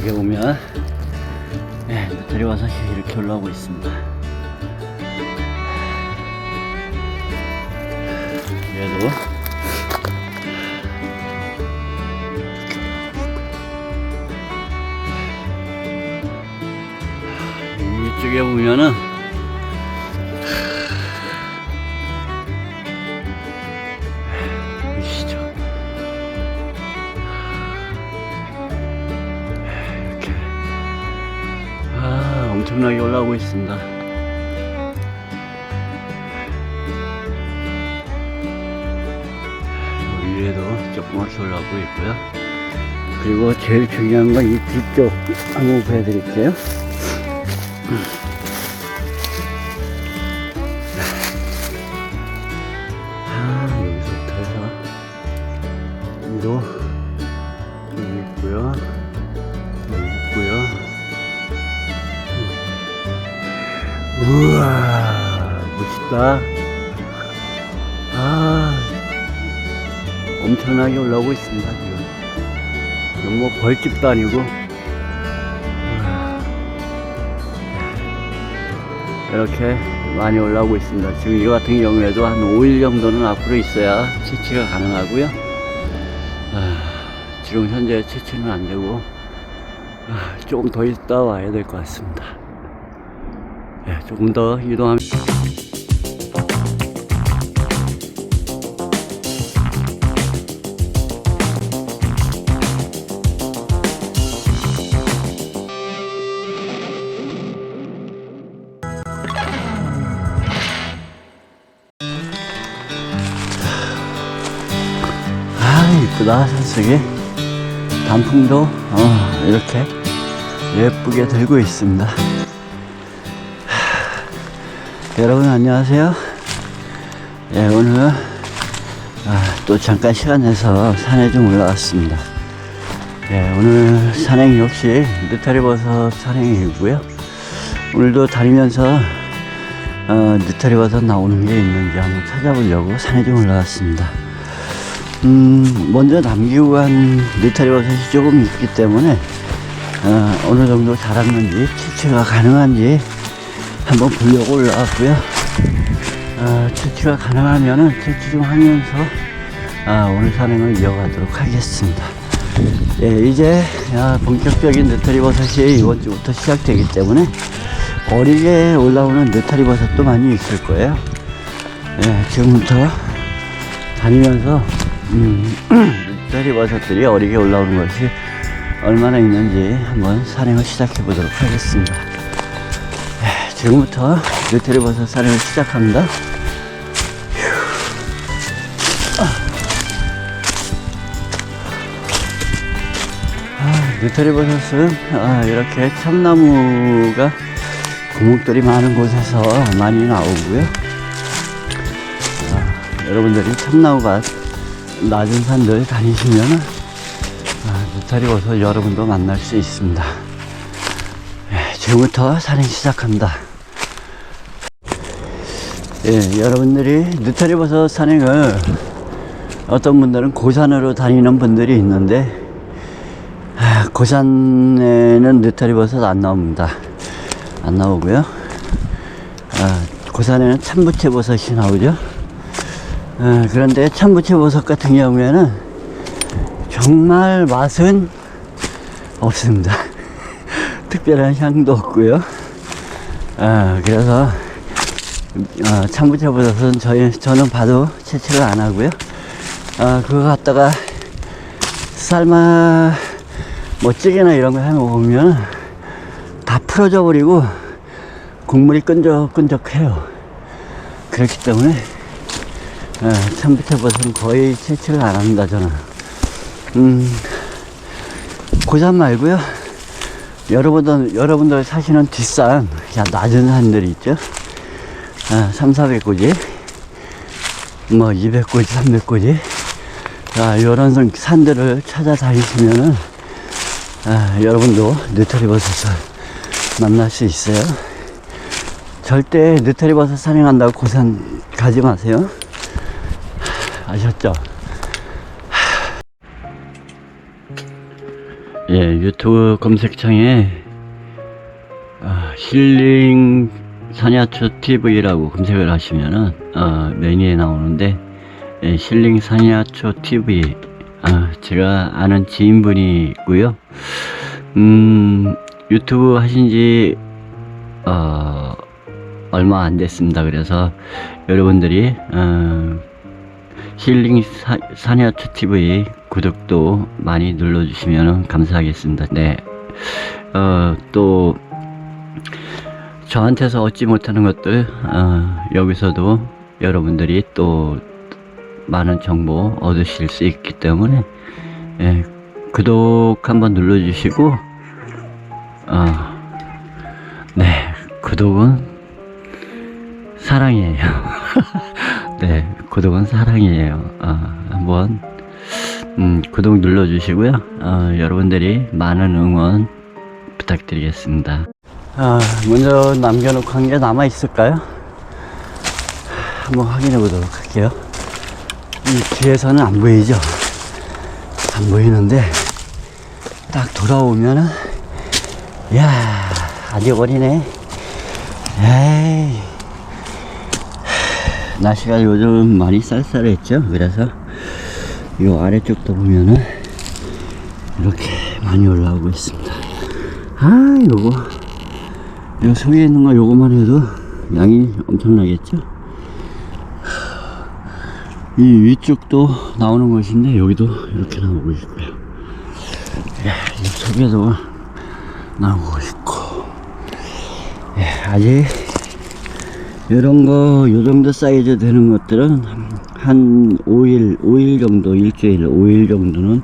여기 보면 네, 내려와서 이렇게 올라오고 있습니다. 얘도 이쪽에 보면은 엄청나게 올라오고 있습니다. 위에도 조그맣게 올라오고 있고요. 그리고 제일 중요한 건 이 뒤쪽 한번 보여드릴게요. 아, 여기서부터 해서 위로 우와, 멋있다. 아, 엄청나게 올라오고 있습니다, 지금. 뭐 벌집도 아니고. 우와. 이렇게 많이 올라오고 있습니다. 지금 이거 같은 경우에도 한 5일 정도는 앞으로 있어야 채취가 가능하고요. 아, 지금 현재 채취는 안 되고, 아, 조금 더 있다 와야 될 것 같습니다. 예, 조금 더 이동하면. 아, 이쁘다, 산속에. 단풍도, 어, 이렇게 예쁘게 들고 있습니다. 하, 여러분, 안녕하세요. 예, 오늘, 아, 또 잠깐 시간 내서 산에 좀 올라왔습니다. 예, 오늘 산행 역시 느타리 버섯 산행이고요. 오늘도 다니면서, 어, 느타리 버섯 나오는 게 있는지 한번 찾아보려고 산에 좀 올라왔습니다. 음, 먼저 남기고 간 느타리 버섯이 조금 있기 때문에 어, 어느 정도 자랐는지 채취가 가능한지 한번 보려고 올라왔고요. 어, 채취가 가능하면은 채취 좀 하면서 아, 오늘 산행을 이어가도록 하겠습니다. 예, 이제 아, 본격적인 느타리버섯이 이번 주부터 시작되기 때문에 어리게 올라오는 느타리버섯도 많이 있을 거예요. 예, 지금부터 다니면서 음, 느타리 버섯들이 어리게 올라오는 것이 얼마나 있는지 한번 산행을 시작해 보도록 하겠습니다. 예, 지금부터 느타리 버섯 산행을 시작합니다. 아, 느타리 버섯은 아, 이렇게 참나무가 구멍들이 많은 곳에서 많이 나오고요. 아, 여러분들이 참나무가 낮은 산들 다니시면은 아, 느타리 버섯 여러분도 만날 수 있습니다. 예, 지금부터 산행 시작합니다. 예, 여러분들이 느타리 버섯 산행을 어떤 분들은 고산으로 다니는 분들이 있는데 아, 고산에는 느타리 버섯 안 나옵니다. 안 나오고요. 아, 고산에는 참부채 버섯이 나오죠. 어, 그런데 참부채 버섯 같은 경우에는 정말 맛은 없습니다. 특별한 향도 없고요. 어, 그래서 어, 참부채 버섯은 저희 저는 봐도 채취를 안 하고요. 어, 그거 갖다가 삶아 뭐 찌개나 이런 거 해 먹으면 다 풀어져 버리고 국물이 끈적끈적해요. 그렇기 때문에 예, 참부채버섯은 거의 채취를 안 합니다, 저는. 음, 고산 말고요. 여러분들, 여러분들 사시는 뒷산, 야, 낮은 산들이 있죠. 아, 3, 400고지, 뭐, 200고지, 300고지. 아, 산- 산들을 찾아다니시면은, 아, 여러분도 느타리버섯을 만날 수 있어요. 절대 느타리버섯 산행한다고 고산 가지 마세요. 아셨죠? 예, 유튜브 검색창에 아, 힐링 사냐초 TV라고 검색을 하시면은 어, 메뉴에 나오는데 예, 힐링 사냐초 TV 아, 제가 아는 지인분이 있고요. 음, 유튜브 하신지 어, 얼마 안 됐습니다. 그래서 여러분들이 어, 힐링 사, 사냐초 TV 구독도 많이 눌러주시면 감사하겠습니다. 네. 어, 또, 저한테서 얻지 못하는 것들, 어, 여기서도 여러분들이 또 많은 정보 얻으실 수 있기 때문에, 예, 구독 한번 눌러주시고, 어, 네, 구독은 사랑이에요. 네, 구독은 사랑이에요. 어, 한번 음, 구독 눌러주시고요. 어, 여러분들이 많은 응원 부탁드리겠습니다. 아, 먼저 남겨놓고 한 게 남아 있을까요? 한번 확인해 보도록 할게요. 이 뒤에서는 안 보이죠? 안 보이는데 딱 돌아오면은 야 아직 어리네. 에이. 날씨가 요즘 많이 쌀쌀했죠. 그래서 이 아래쪽도 보면은 이렇게 많이 올라오고 있습니다. 아, 요거 요 속에 있는 거 요거만 해도 양이 엄청나겠죠. 이 위쪽도 나오는 것인데 여기도 이렇게 나오고 있고요. 야, 이 속에도 나오고 있고, 예, 아직 이런 거, 요 정도 사이즈 되는 것들은 한 5일, 5일 정도, 일주일, 5일 정도는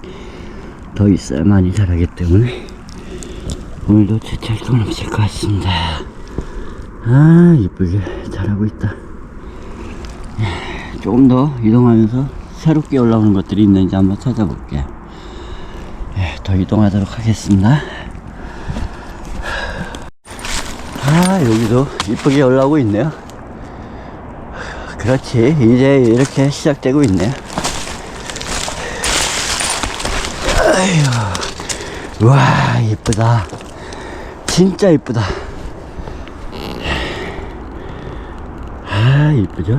더 있어야 많이 자라기 때문에 채취할 건 없을 것 같습니다. 아, 이쁘게 자라고 있다. 예, 조금 더 이동하면서 새롭게 올라오는 것들이 있는지 한번 찾아볼게요. 예, 더 이동하도록 하겠습니다. 아, 여기도 이쁘게 올라오고 있네요. 그렇지. 이제 이렇게 시작되고 있네요. 아휴. 와, 이쁘다. 진짜 이쁘다. 아, 이쁘죠?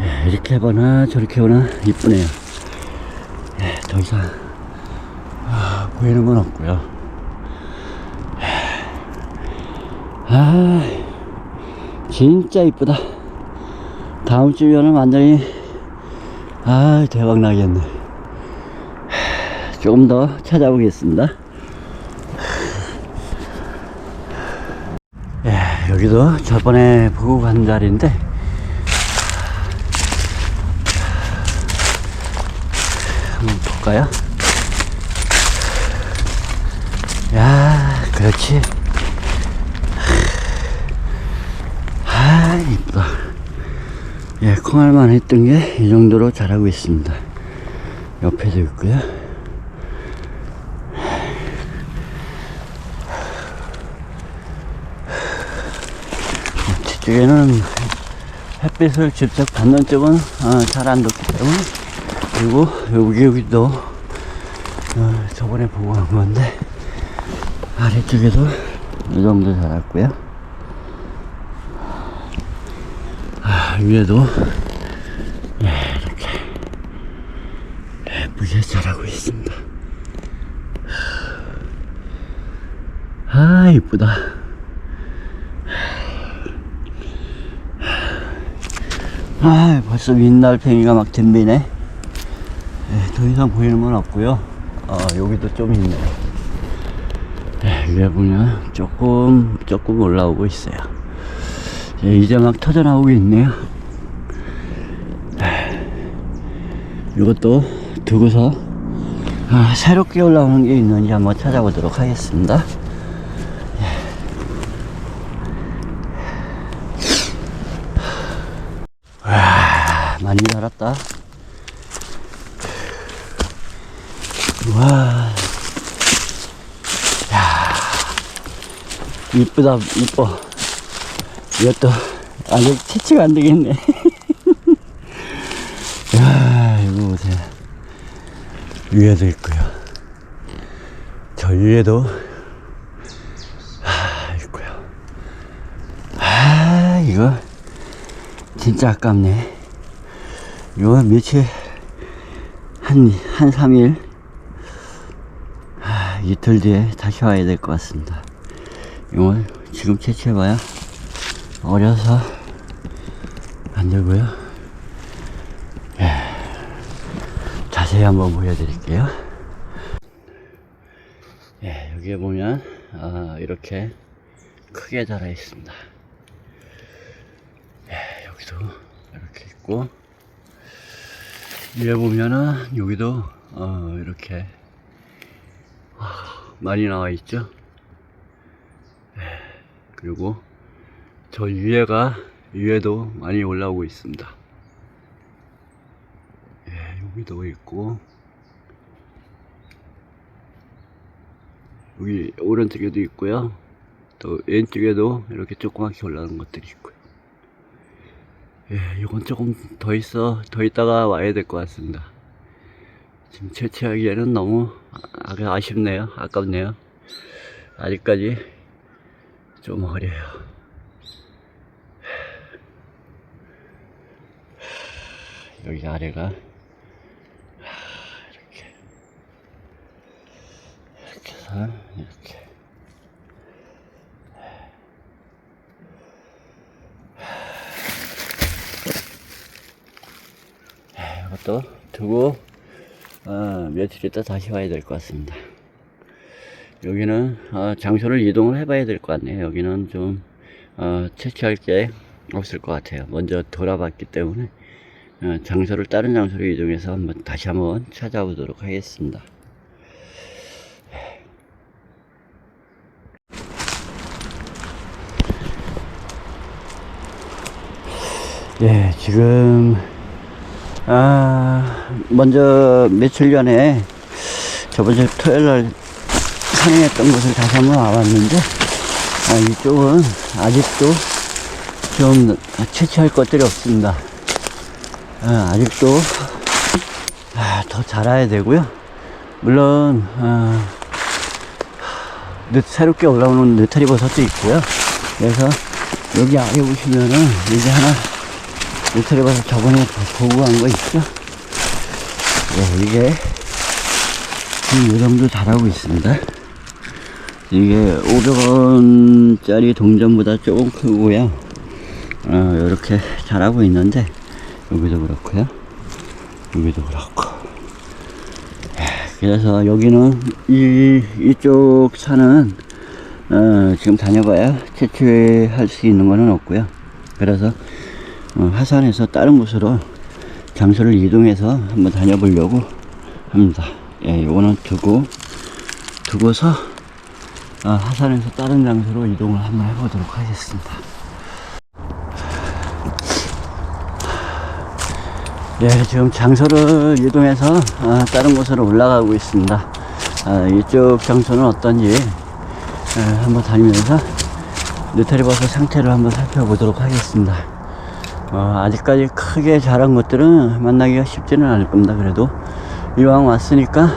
예, 이렇게 보나 저렇게 보나 이쁘네요. 예, 더 이상 아, 보이는 건 없고요. 아, 진짜 이쁘다. 다음 주면은 완전히 아 대박 나겠네. 조금 더 찾아보겠습니다. 예, 여기도 저번에 보고 간 자리인데 한번 볼까요? 야, 그렇지. 아, 이쁘다. 예, 콩알만 했던 게 이 정도로 자라고 있습니다. 옆에도 있고요. 뒤쪽에는 햇빛을 직접 받는 쪽은 어, 잘안 돋기 때문에 그리고 여기 여기도 어, 저번에 보고 간 건데 아래쪽에도 이 정도 자랐고요. 아, 위에도 예, 이렇게 예쁘게 자라고 있습니다. 아, 이쁘다. 아, 벌써 윗날팽이가 막 덤비네. 예, 더 이상 보이는 건 없고요. 어, 여기도 좀 있네. 예, 위에 보면 조금, 조금 올라오고 있어요. 예, 이제 막 터져 나오고 있네요. 이것도 두고서 아, 새롭게 올라오는 게 있는지 한번 찾아보도록 하겠습니다. 와, 많이 자랐다. 와, 야, 이쁘다, 이뻐. 이것도 아직 채취가 안 되겠네. 야, 이거 보세요. 위에도 있고요. 저 위에도 아, 있고요. 아, 이거 진짜 아깝네. 이거 며칠 한, 한 3일 아, 이틀 뒤에 다시 와야 될 것 같습니다. 이거 지금 채취해봐야 어려서 안 되고요. 예, 자세히 한번 보여드릴게요. 예, 여기에 보면 아, 이렇게 크게 자라 있습니다. 예, 여기도 이렇게 있고 위에 보면은 여기도 어, 이렇게 아, 많이 나와 있죠. 예, 그리고 저 위에가 위에도 많이 올라오고 있습니다. 예, 여기도 있고 여기 오른쪽에도 있고요. 또 왼쪽에도 이렇게 조그맣게 올라오는 것들이 있고요. 예, 이건 조금 더 있어 더 있다가 와야 될 것 같습니다. 지금 채취하기에는 너무 아, 아쉽네요. 아깝네요. 아직까지 좀 어려요. 여기 아래가 이렇게 이렇게 해서 이렇게 이것도 두고 어, 며칠 있다 다시 와야 될 것 같습니다. 여기는 어, 장소를 이동을 해봐야 될 것 같네요. 여기는 좀 어, 채취할 게 없을 것 같아요. 먼저 돌아봤기 때문에 어, 장소를 다른 장소로 이동해서 한번 다시 한번 찾아보도록 하겠습니다. 예, 지금 아 먼저 며칠 전에 저번 주 토요일 날 산행했던 곳을 다시 한번 와봤는데 아, 이쪽은 아직도 좀 채취할 것들이 없습니다. 아, 아직도 아, 더 자라야 되고요. 물론 아, 늦, 새롭게 올라오는 느타리 버섯도 있고요. 그래서 여기 아래 보시면은 이제 하나 느타리 버섯 저번에 보고 간거 있죠? 네, 이게 지금 이 정도 자라고 있습니다. 이게 500원짜리 동전보다 조금 크고요. 어, 이렇게 자라고 있는데 여기도 그렇고요. 여기도 그렇고. 예, 그래서 여기는 이 이쪽 산은 어, 지금 다녀봐야 채취할 수 있는 거는 없고요. 그래서 어, 하산에서 다른 곳으로 장소를 이동해서 한번 다녀보려고 합니다. 예, 요거는 두고 두고서 어, 하산에서 다른 장소로 이동을 한번 해보도록 하겠습니다. 예, 지금 장소를 이동해서 어, 다른 곳으로 올라가고 있습니다. 어, 이쪽 장소는 어떤지 예, 한번 다니면서 느타리 버섯 상태를 한번 살펴보도록 하겠습니다. 어, 아직까지 크게 자란 것들은 만나기가 쉽지는 않을 겁니다. 그래도 이왕 왔으니까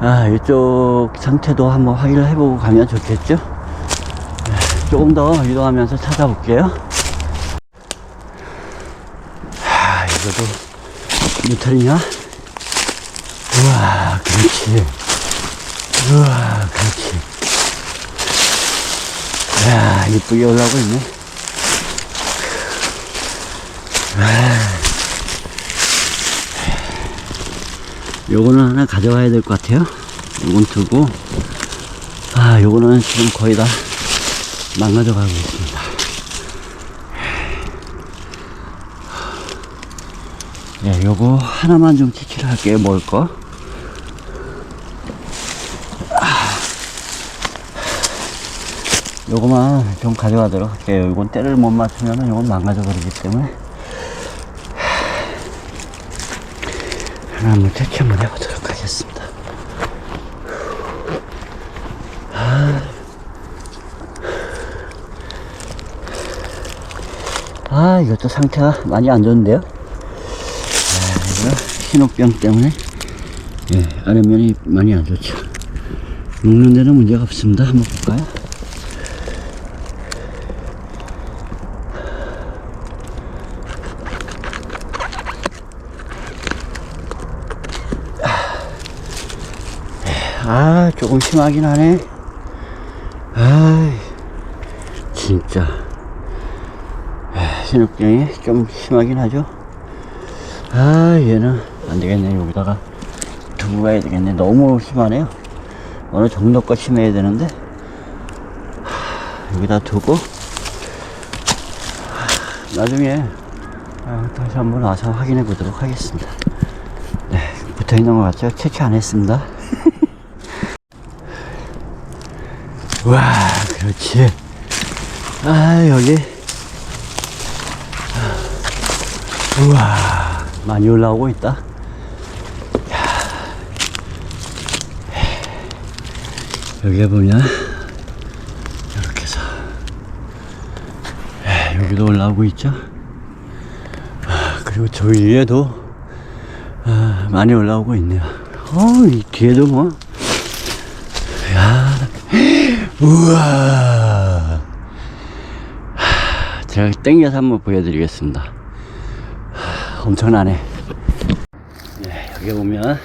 아, 이쪽 상태도 한번 확인을 해보고 가면 좋겠죠? 예, 조금 더 이동하면서 찾아볼게요. 아, 이것도 뉴턴이냐? 우와, 그렇지. 우와, 그렇지. 이야, 이쁘게 올라오고 있네. 아. 요거는 하나 가져가야 될 것 같아요. 요건 두고, 아, 요거는 지금 거의 다 망가져 가고 있습니다. 예, 요거 하나만 좀 채취를 할게요. 먹을 거. 아. 요거만 좀 가져가도록 할게요. 요건 때를 못 맞추면은 요건 망가져 버리기 때문에. 하나 한번 채취 한번 해보도록 하겠습니다. 아, 아 이것도 상태가 많이 안 좋은데요? 아, 이거 신호병 때문에 예, 아랫면이 많이 안 좋죠. 먹는 데는 문제가 없습니다. 한번 볼까요? 아, 조금 심하긴 하네. 아, 진짜. 아, 신उप경이 좀 심하긴 하죠. 아, 얘는 안 되겠네. 여기다가 두고 가야 되겠네. 너무 심하네요. 어느 정도껏 심해야 되는데. 하, 여기다 두고, 하, 나중에 아, 다시 한번 와서 확인해 보도록 하겠습니다. 네, 붙어 있는 것 같죠? 채취 안 했습니다. 와, 그렇지. 아, 여기. 우와, 많이 올라오고 있다. 야. 여기 보면, 이렇게 해서, 야, 여기도 올라오고 있죠. 아, 그리고 저 위에도, 아, 많이 올라오고 있네요. 어, 이 뒤에도 뭐, 야, 우와. 하, 제가 땡겨서 한번 보여드리겠습니다. 하, 엄청나네. 네, 여기 보면,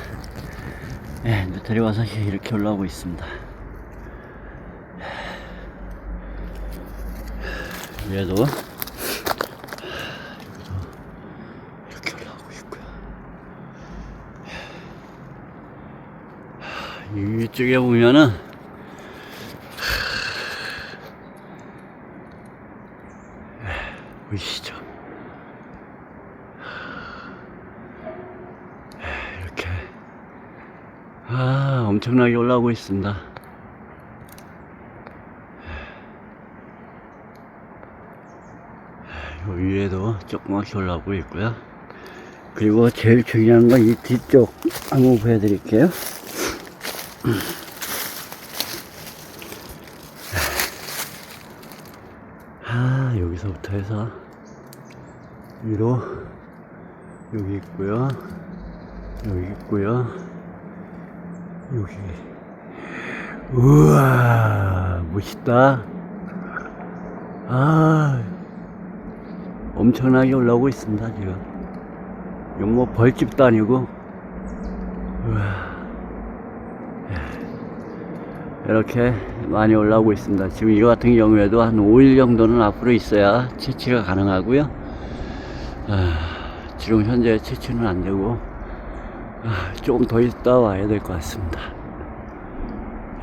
네, 느타리 와서 이렇게 올라오고 있습니다. 위에도, 이렇게 올라오고 있고요. 이쪽에 보면은, 보이시죠? 이렇게 아 엄청나게 올라오고 있습니다. 요 위에도 조그맣게 올라오고 있고요. 그리고 제일 중요한 건 이 뒤쪽 한번 보여드릴게요. 아 여기서부터 해서 위로 여기 있고요 여기 있고요 여기. 우와 멋있다. 아 엄청나게 올라오고 있습니다 지금. 이건 뭐 벌집도 아니고. 우와. 이렇게 많이 올라오고 있습니다. 지금 이거 같은 경우에도 한 5일 정도는 앞으로 있어야 채취가 가능하고요. 아, 지금 현재 채취는 안 되고 아, 조금 더 있다 와야 될 것 같습니다.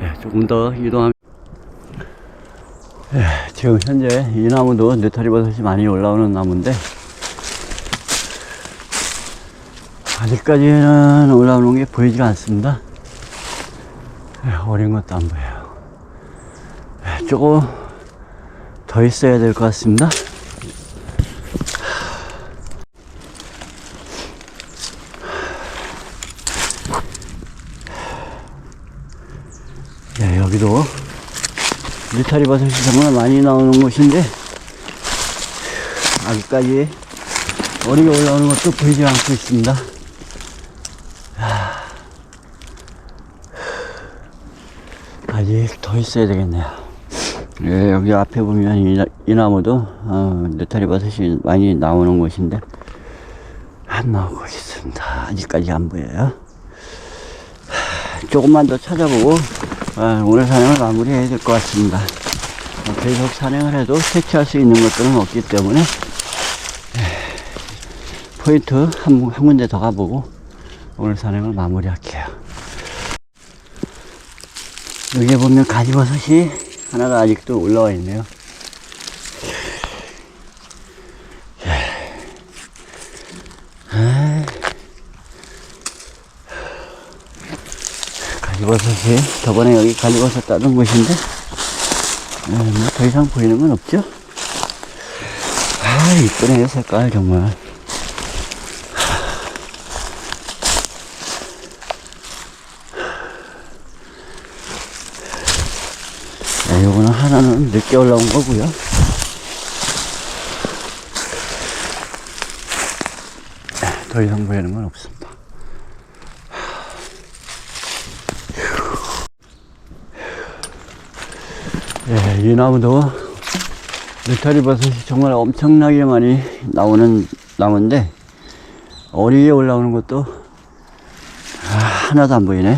예, 조금 더 이동하면 예, 지금 현재 이 나무도 느타리 버섯이 많이 올라오는 나무인데 아직까지는 올라오는 게 보이지가 않습니다. 예, 어린 것도 안 보여요. 예, 조금 더 있어야 될 것 같습니다. 예, 여기도 느타리 버섯이 정말 많이 나오는 곳인데 아직까지 어리게 올라오는 것도 보이지 않고 있습니다. 아직 더 있어야 되겠네요. 예, 여기 앞에 보면 이, 나- 이 나무도 어, 느타리 버섯이 많이 나오는 곳인데 안 나오고 있습니다. 아직까지 안 보여요. 하, 조금만 더 찾아보고 아, 오늘 산행을 마무리해야 될 것 같습니다. 어, 계속 산행을 해도 채취할 수 있는 것들은 없기 때문에 예, 포인트 한, 한 군데 더 가보고 오늘 산행을 마무리할게요. 여기 보면 가지버섯이 하나가 아직도 올라와 있네요. 가지버섯이 저번에 여기 가지버섯 따던 곳인데 뭐더 이상 보이는 건 없죠? 아 이쁘네요 색깔 정말 네, 요거는 하나는 늦게 올라온 거고요. 네, 더 이상 보이는 건 없습 예, 이 나무도 느타리 버섯이 정말 엄청나게 많이 나오는 나무인데 어리 위에 올라오는 것도 아, 하나도 안 보이네요.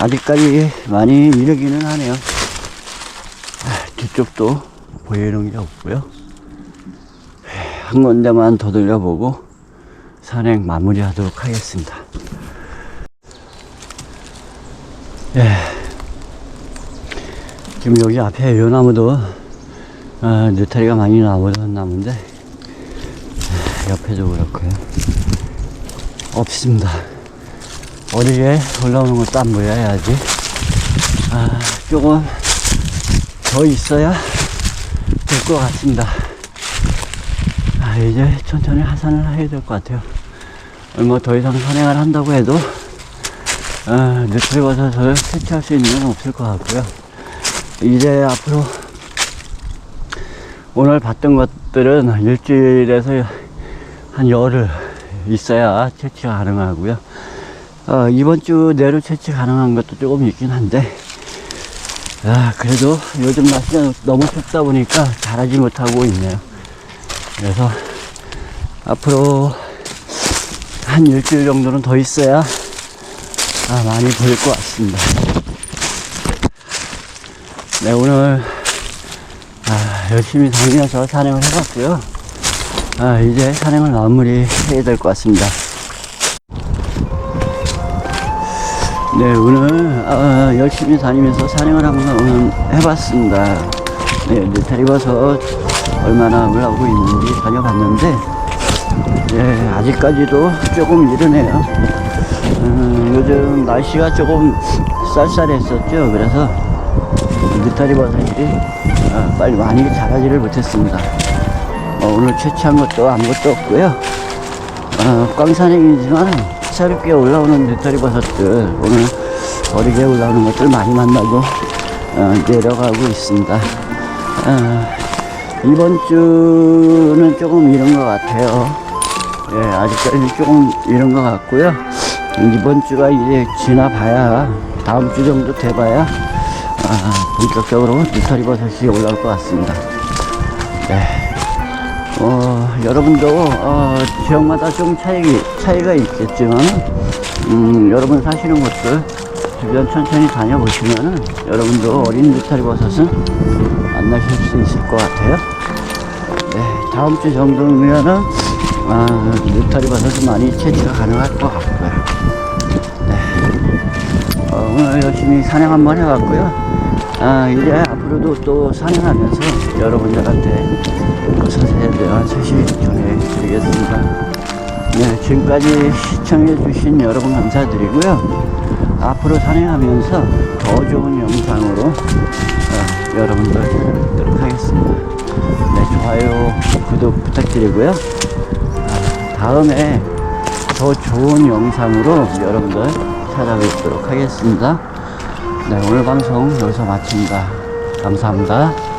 아직까지 많이 이르기는 하네요. 아, 뒤쪽도 보이는 게 없고요. 예, 한 군데만 더 돌려보고 산행 마무리하도록 하겠습니다. 지금 여기 앞에 요 나무도 아, 느타리가 많이 나오던 나무인데 아, 옆에도 그렇고요. 없습니다. 어디에 올라오는 것도 안 보여야지. 아, 조금 더 있어야 될 것 같습니다. 아, 이제 천천히 하산을 해야 될 것 같아요. 얼마 더 이상 산행을 한다고 해도 아, 느타리 버섯을 채취할 수 있는 건 없을 것 같고요. 이제 앞으로 오늘 봤던 것들은 일주일에서 한 열흘 있어야 채취가 가능하고요. 어, 이번 주 내로 채취 가능한 것도 조금 있긴 한데, 아, 그래도 요즘 날씨가 너무 춥다 보니까 잘하지 못하고 있네요. 그래서 앞으로 한 일주일 정도는 더 있어야 아, 많이 보일 것 같습니다. 네, 오늘 아, 열심히 다니면서 산행을 해봤고요. 아, 이제 산행을 마무리 해야 될 것 같습니다. 네, 오늘 아, 열심히 다니면서 산행을 한번 해봤습니다. 네, 버섯 얼마나 올라오고 있는지 다녀봤는데, 예, 아직까지도 조금 이르네요. 음, 요즘 날씨가 조금 쌀쌀했었죠. 그래서 느타리 버섯이 어, 빨리 많이 자라지를 못했습니다. 어, 오늘 채취한 것도 아무것도 없고요. 어, 꽝산행이지만 새롭게 올라오는 느타리 버섯들 오늘 어리게 올라오는 것들 많이 만나고 어, 내려가고 있습니다. 어, 이번 주는 조금 이른 것 같아요. 예, 아직까지 조금 이른 것 같고요. 이번 주가 이제 지나봐야 다음 주 정도 돼봐야 아, 본격적으로 느타리 버섯이 올라올 것 같습니다. 네. 어, 여러분도 어, 지역마다 좀 차이, 차이가 있겠지만 음, 여러분 사시는 곳들 주변 천천히 다녀보시면은 여러분도 어린 느타리 버섯은 만나실 수 있을 것 같아요. 네, 다음 주 정도면은 아, 느타리 버섯은 많이 채취가 가능할 것 같고요. 네. 어, 오늘 열심히 산행 한번 해봤고요. 아, 이제 앞으로도 또 산행하면서 여러분들한테 버섯에 대한 소식 전해드리겠습니다. 네, 지금까지 시청해주신 여러분 감사드리고요. 앞으로 산행하면서 더 좋은 영상으로 어, 여러분들 찾아뵙도록 하겠습니다. 네, 좋아요, 구독 부탁드리고요. 아, 다음에 더 좋은 영상으로 여러분들 찾아뵙도록 하겠습니다. 네, 오늘 방송 여기서 마칩니다. 감사합니다.